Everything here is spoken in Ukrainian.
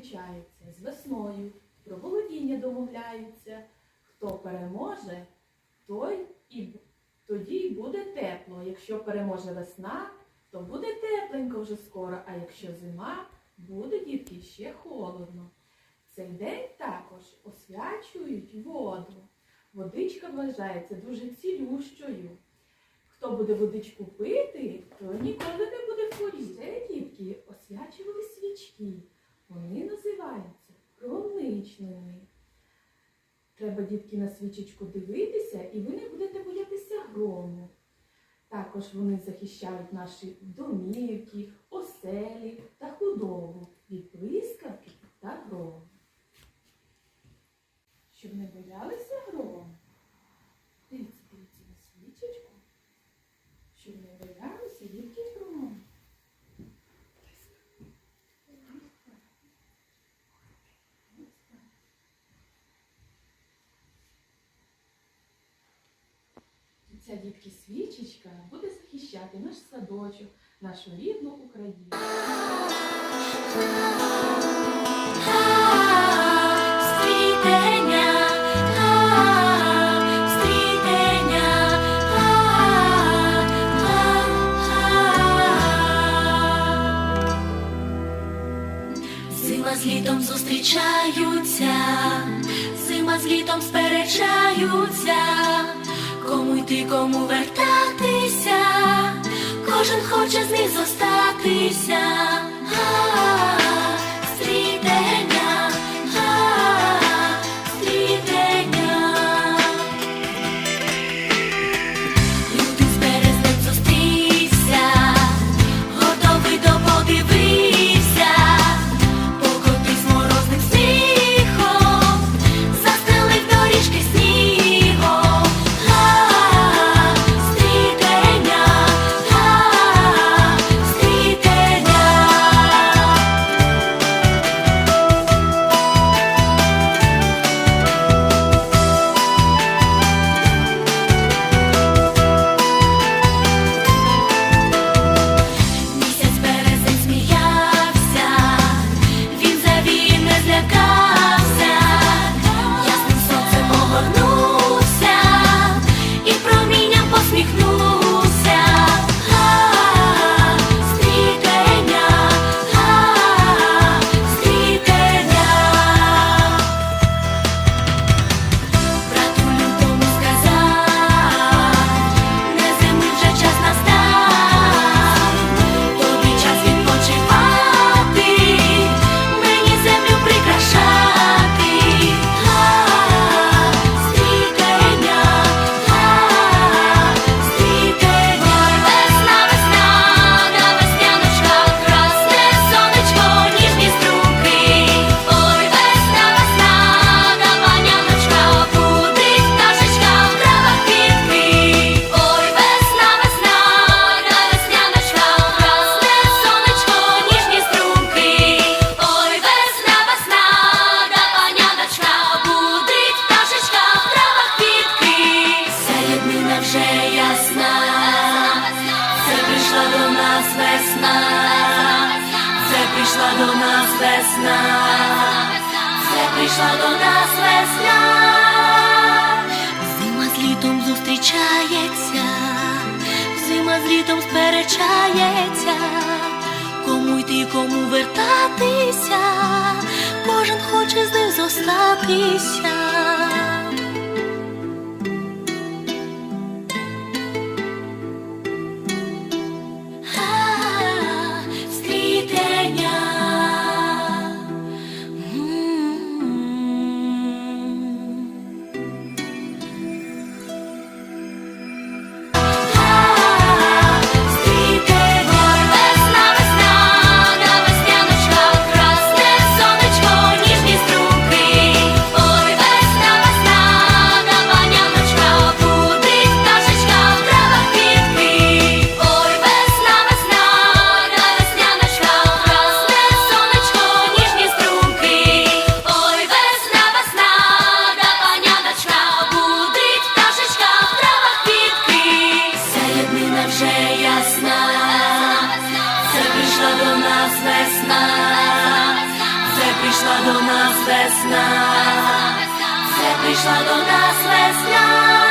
зустрічаються з весною, про володіння домовляються. Хто переможе, той і тоді й буде тепло. Якщо переможе весна, то буде тепленько вже скоро, а якщо зима, буде дітки ще холодно. Цей день також освячують воду. Водичка вважається дуже цілющою. Хто буде водичку пити, то ніколи не буде хворіти. Це дітки освячували свічки. Вони називаються громичними. Треба, дітки, на свічечку дивитися, і ви не будете боятися грому. Також вони захищають наші домівки, оселі та худобу від блискавки та грому. Щоб не боялися грому, дивіться, дивіться на свічечку, щоб не боялися дітки грому. Ця дітки свічечка буде захищати наш садочок, нашу рідну Україну. Зима з літом зустрічаються, зима з літом сперечаються, кому йти, кому вертатися, кожен хоче з них зостатися. Нас весна, все прийшла до нас весна. Зима з літом зустрічається, зима з літом сперечається, кому йти, кому вертатися, кожен хоче з ним зостатися. весна, це прийшла до нас весна.